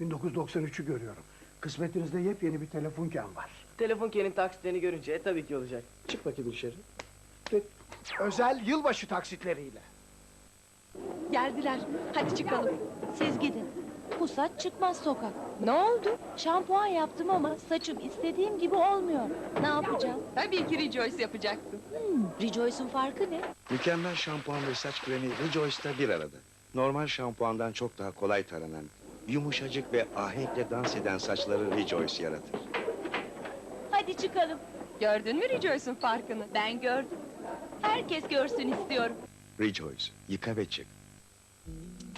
1993'ü görüyorum. Kısmetinizde yepyeni bir telefonken var. Telefon kenin taksitlerini görünce tabii ki olacak. Çık bakayım dışarı. Özel yılbaşı taksitleriyle. Geldiler. Hadi çıkalım. Siz gidin. Bu saç çıkmaz sokak. Ne oldu? Şampuan yaptım ama saçım istediğim gibi olmuyor. Ne yapacağım? Tabii ki Rejoice yapacaksın. Hmm, Rejoice'un farkı ne? Mükemmel şampuan ve saç kremi Rejoice'da bir arada. Normal şampuandan çok daha kolay taranan, yumuşacık ve ahenkle dans eden saçları Rejoice yaratır. Hadi çıkalım. Gördün mü Rejoice'un farkını? Ben gördüm. Herkes görsün istiyorum. Rejoice, yıka ve çık.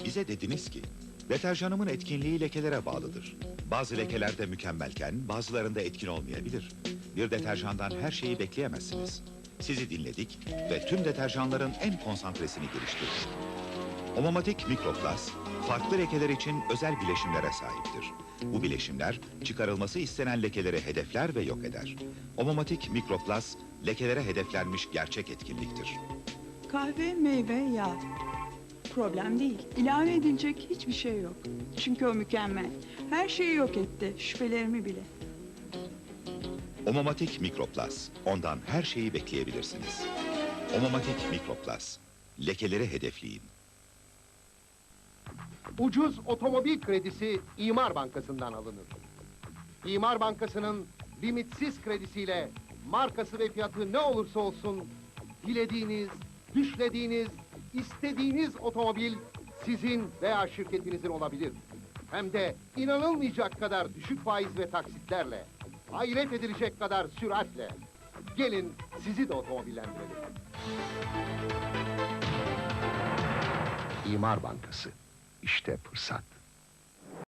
Bize dediniz ki, deterjanımın etkinliği lekelere bağlıdır. Bazı lekelerde mükemmelken bazılarında etkin olmayabilir. Bir deterjandan her şeyi bekleyemezsiniz. Sizi dinledik ve tüm deterjanların en konsantresini geliştirdik. Homomatik Mikroplas, farklı lekeler için özel bileşimlere sahiptir. Bu bileşimler çıkarılması istenen lekeleri hedefler ve yok eder. Homomatik Mikroplas, lekelere hedeflenmiş gerçek etkinliktir. Kahve, meyve, yağ. Problem değil. İlave edilecek hiçbir şey yok. Çünkü o mükemmel. Her şeyi yok etti, şüphelerimi bile. Omomatik Mikroplas. Ondan her şeyi bekleyebilirsiniz. Omomatik Mikroplas. Lekeleri hedefleyin. Ucuz otomobil kredisi İmar Bankası'ndan alınır. İmar Bankası'nın limitsiz kredisiyle markası ve fiyatı ne olursa olsun dilediğiniz, düşlediğiniz, istediğiniz otomobil sizin veya şirketinizin olabilir. Hem de inanılmayacak kadar düşük faiz ve taksitlerle, hayret edilecek kadar süratle. Gelin sizi de otomobillendirelim. İmar Bankası. İşte fırsat.